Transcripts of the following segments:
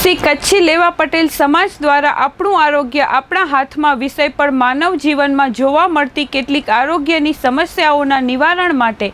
શ્રી કચ્છી લેવા પટેલ સમાજ દ્વારા આપણું આરોગ્ય આપણા હાથમાં વિષય પર માનવ જીવનમાં જોવા મળતી કેટલીક આરોગ્યની સમસ્યાઓના નિવારણ માટે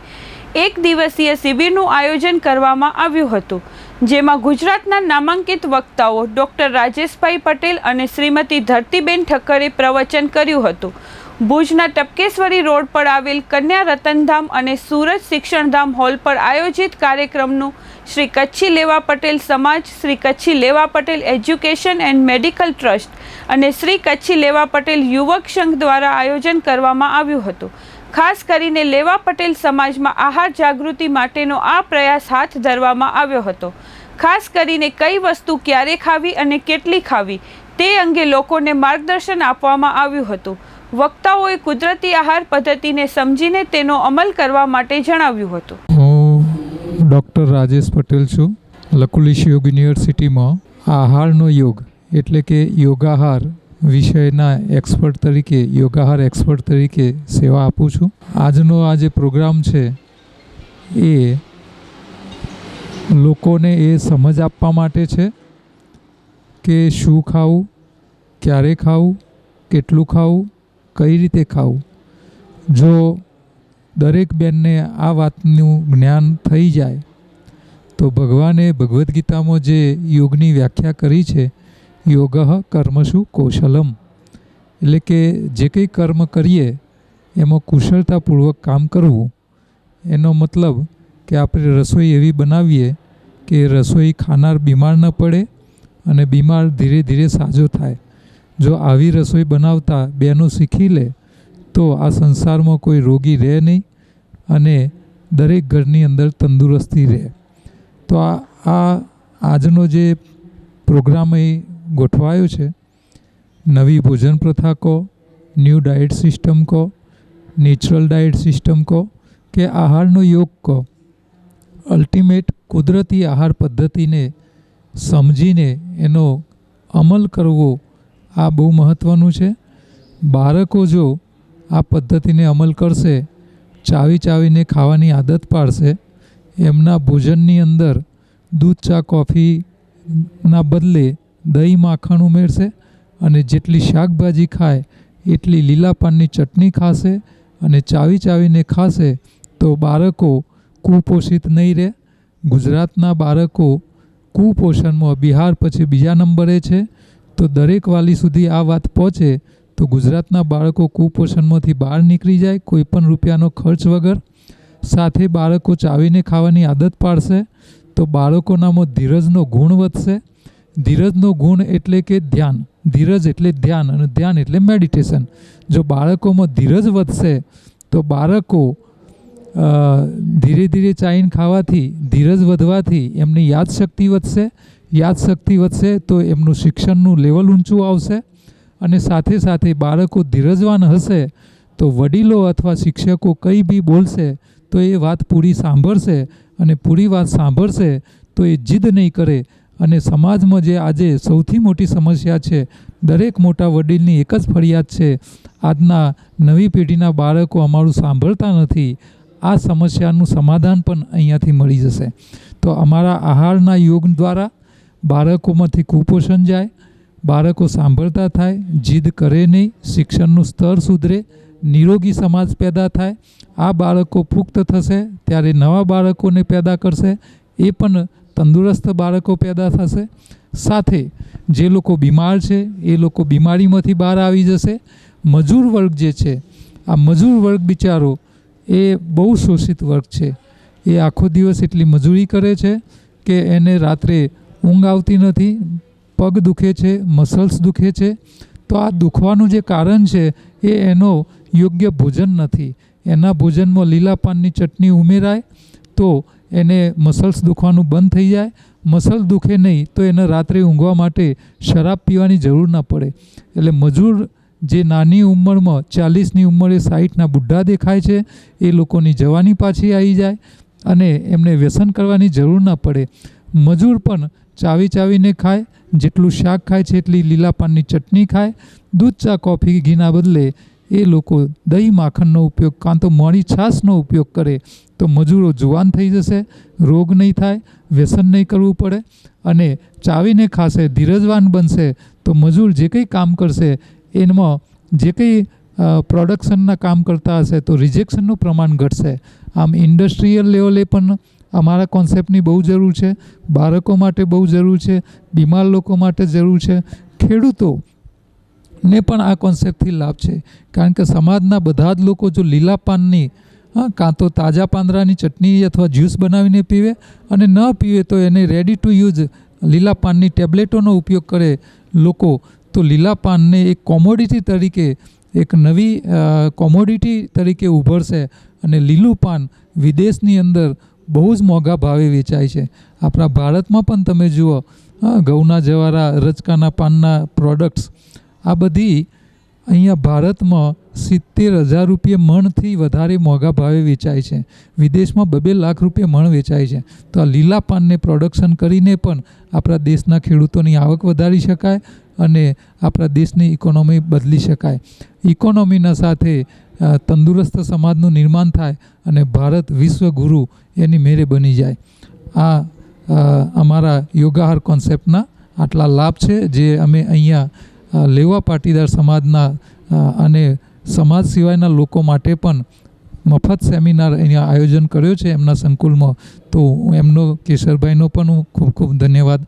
એક દિવસીય શિબિરનું આયોજન કરવામાં આવ્યું હતું, જેમાં ગુજરાતના નામાંકિત વક્તાઓ ડૉક્ટર રાજેશભાઈ પટેલ અને શ્રીમતી ધરતીબેન ઠક્કરે પ્રવચન કર્યું હતું. ભુજના ટપકેશ્વરી રોડ પર આવેલ કન્યા રતનધામ અને સુરત શિક્ષણધામ હોલ પર આયોજિત કાર્યક્રમનું શ્રી કચ્છી લેવા પટેલ સમાજ, Shri Kutchi Leva Patel education and medical trust અને શ્રી કચ્છી લેવા પટેલ યુવક સંઘ દ્વારા આયોજન કરવામાં આવ્યું હતું. ખાસ કરીને લેવા પટેલ સમાજમાં આહાર જાગૃતિ માટેનો આ પ્રયાસ હાથ ધરવામાં આવ્યો હતો. ખાસ કરીને કઈ વસ્તુ ક્યારે ખાવી અને કેટલી ખાવી તે અંગે લોકોને માર્ગદર્શન આપવામાં આવ્યું હતું. વક્તાઓએ કુદરતી આહાર પદ્ધતિને સમજીને તેનો અમલ કરવા માટે જણાવ્યું હતું. હું ડૉક્ટર રાજેશ પટેલ છું. લકુલિશ યોગ યુનિવર્સિટીમાં આહારનો યોગ એટલે કે યોગાહાર વિષયના એક્સપર્ટ તરીકે, યોગાહાર એક્સપર્ટ તરીકે સેવા આપું છું. આજનો આ જે પ્રોગ્રામ છે એ લોકોને એ સમજ આપવા માટે છે કે શું ખાવું, ક્યારે ખાવું, કેટલું ખાવું કઈ રીતે ખાવું? જો દરેક બેનને આ વાતનું જ્ઞાન થઈ જાય, તો ભગવાને ભગવદ્ ગીતામાં જે યોગની વ્યાખ્યા કરી છે, યોગ કર્મશુ કૌશલમ. એટલે કે જે કંઈ કર્મ કરીએ, એમાં કુશળતાપૂર્વક કામ કરવું. એનો મતલબ કે આપણે રસોઈ એવી બનાવીએ કે રસોઈ ખાનાર બીમાર ન પડે અને બીમાર ધીરે ધીરે સાજો થાય. જો આવી રસોઈ બનાવતા બહેનો શીખી લે, તો આ સંસારમાં કોઈ રોગી રહે નહીં અને દરેક ઘરની અંદર તંદુરસ્તી રહે. તો આ આ આજનો જે પ્રોગ્રામ એ ગોઠવાયો છે, નવી ભોજન પ્રથા કહો, ન્યૂ ડાયટ સિસ્ટમ કહો, નેચરલ ડાયટ સિસ્ટમ કહો, કે આહારનો યોગ કહો, અલ્ટિમેટ કુદરતી આહાર પદ્ધતિને સમજીને એનો અમલ કરવો આ બહુ મહત્ત્વનું છે. બાળકો જો આ પદ્ધતિને અમલ કરશે, ચાવી ચાવીને ખાવાની આદત પાડશે, એમના ભોજનની અંદર દૂધ, ચા કોફીના બદલે દહીં, માખણ ઉમેરશે અને જેટલી શાકભાજી ખાય એટલી લીલા પાનની ચટણી ખાશે અને ચાવી ચાવીને ખાશે તો બાળકો કુપોષિત નહીં રહે. ગુજરાતના બાળકો કુપોષણમાં બિહાર પછી બીજા નંબરે છે. તો દરેક વાલી સુધી આ વાત પહોંચે, તો ગુજરાતના બાળકો કુપોષણમાંથી બહાર નીકળી જાય કોઈ પણ રૂપિયાનો ખર્ચ વગર. સાથે બાળકો ચાવીને ખાવાની આદત પાડશે, તો બાળકોનામાં ધીરજનો ગુણ વધશે. ધીરજનો ગુણ એટલે કે ધ્યાન, ધીરજ એટલે ધ્યાન અને ધ્યાન એટલે મેડિટેશન. જો બાળકોમાં ધીરજ વધશે, તો બાળકો ધીરે ધીરે ચાઇન ખાવાથી, ધીરજ વધવાથી એમની યાદશક્તિ વધશે. યાદશક્તિ વધશે તો એમનું શિક્ષણનું લેવલ ઊંચું આવશે અને સાથે સાથે બાળકો ધીરજવાન હશે તો વડીલો અથવા શિક્ષકો કંઈ બી બોલશે તો એ વાત પૂરી સાંભળશે અને પૂરી વાત સાંભળશે તો એ જીદ નહીં કરે. અને સમાજમાં જે આજે સૌથી મોટી સમસ્યા છે, દરેક મોટા વડીલની એક જ ફરિયાદ છે, આજના નવી પેઢીના બાળકો અમારું સાંભળતા નથી. આ સમસ્યાનું સમાધાન પણ અહીંયાથી મળી જશે. તો અમારા આહારના યોગ દ્વારા બાળકોમાંથી કુપોષણ જાય, બાળકો સાંભળતા થાય, જીદ કરે નહીં, શિક્ષણનું સ્તર સુધરે, નિરોગી સમાજ પેદા થાય, આ બાળકો પુખ્ત થશે, ત્યારે નવા બાળકોને પેદા કરશે, એ પણ તંદુરસ્ત બાળકો પેદા થશે. સાથે જે લોકો બીમાર છે, એ લોકો બીમારીમાંથી બહાર આવી જશે. મજૂર વર્ગ જે છે, આ મજૂર વર્ગ બિચારો એ બહુ શોષિત વર્ગ છે. એ આખો દિવસ એટલી મજૂરી કરે છે કે એને રાત્રે ઊંઘ આવતી નથી, પગ દુખે છે મસલ્સ દુખે છે. તો આ દુખવાનું જે કારણ છે એ એનો યોગ્ય ભોજન નથી. એના ભોજનમાં લીલા પાનની ચટણી ઉમેરાય તો એને મસલ્સ દુખવાનું બંધ થઈ જાય. મસલ દુખે નહીં તો એને રાત્રે ઊંઘવા માટે શરાબ પીવાની જરૂર ના પડે. એટલે મજૂર જે નાની ઉંમરમાં, ચાલીસની ઉંમરે સાઠના બુઢા દેખાય છે, એ લોકોની જવાની પાછી આવી જાય અને એમને વ્યસન કરવાની જરૂર ના પડે. મજૂર પણ ચાવી ચાવીને ખાય, જેટલું શાક ખાય છે એટલી લીલા પાનની ચટણી ખાય, દૂધ, ચા, કોફી, ઘીના બદલે એ લોકો દહીં, માખણનો ઉપયોગ, કાં તો મોડી છાશનો ઉપયોગ કરે તો મજૂરો જુવાન થઈ જશે, રોગ નહીં થાય, વ્યસન નહીં કરવું પડે અને ચાવીને ખાશે, ધીરજવાન બનશે તો મજૂર જે કંઈ કામ કરશે એમાં જે કંઈ પ્રોડક્શનના કામ કરતા હશે તો રિજેક્શનનું પ્રમાણ ઘટશે. આમ ઇન્ડસ્ટ્રીયલ લેવલે પણ અમારા કોન્સેપ્ટની બહુ જરૂર છે. બાળકો માટે બહુ જરૂર છે. બીમાર લોકો માટે જરૂર છે. ખેડૂતો ને પણ આ કોન્સેપ્ટથી લાભ છે. કારણ કે સમાજના બધા જ લોકો જો લીલા પાનની કાં તો તાજા પાંદડાની ચટણી અથવા જ્યુસ બનાવીને પીવે અને ન પીવે તો એને રેડી ટુ યુઝ લીલા પાનની ટેબ્લેટોનો ઉપયોગ કરે લોકો. તો લીલા પાનને એક કોમોડિટી તરીકે, એક નવી કોમોડિટી તરીકે ઉભરશે અને લીલું પાન વિદેશની અંદર બહુ જ મોંઘા ભાવે વેચાય છે. આપણા ભારતમાં પણ તમે જુઓ ઘઉંના જવારા રચકાના પાનના પ્રોડક્ટ્સ આ બધી અહીંયા ભારતમાં સિત્તેર હજાર રૂપિયે મણથી વધારે મોંઘા ભાવે વેચાય છે. વિદેશમાં બબે લાખ રૂપિયા મણ વેચાય છે. તો આ લીલા પાનને પ્રોડક્શન કરીને પણ આપણા દેશના ખેડૂતોની આવક વધારી શકાય અને આપણા દેશની ઇકોનોમી બદલી શકાય. ઇકોનોમીના સાથે તંદુરસ્ત સમાજનું નિર્માણ થાય અને ભારત વિશ્વગુરુ એની મેરે બની જાય. આ અમારા યોગાહાર કોન્સેપ્ટના આટલા લાભ છે, જે અમે અહીંયા લેવા પાટીદાર સમાજના અને સમાજ સિવાયના લોકો માટે પણ મફત સેમિનાર અહીંયા આયોજન કર્યો છે એમના સંકુલમાં. તો એમનો, કેશરભાઈનો પણ હું ખૂબ ખૂબ ધન્યવાદ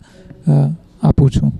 આપું છું.